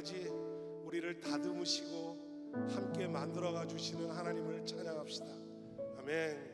때까지 우리를 다듬으시고 함께 만들어가 주시는 하나님을 찬양합시다. 아멘.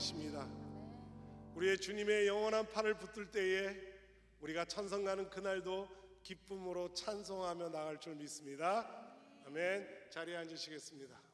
계십니다. 우리의 주님의 영원한 팔을 붙들 때에 우리가 천성 가는 그날도 기쁨으로 찬송하며 나갈 줄 믿습니다. 아멘. 자리에 앉으시겠습니다.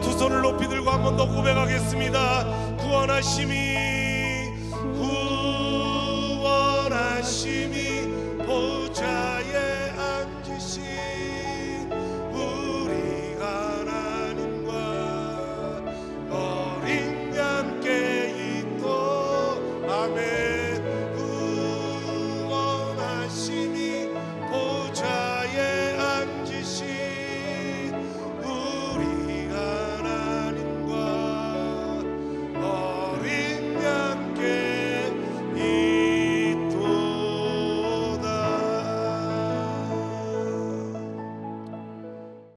두 손을 높이 들고 한 번 더 고백하겠습니다. 구원하심이.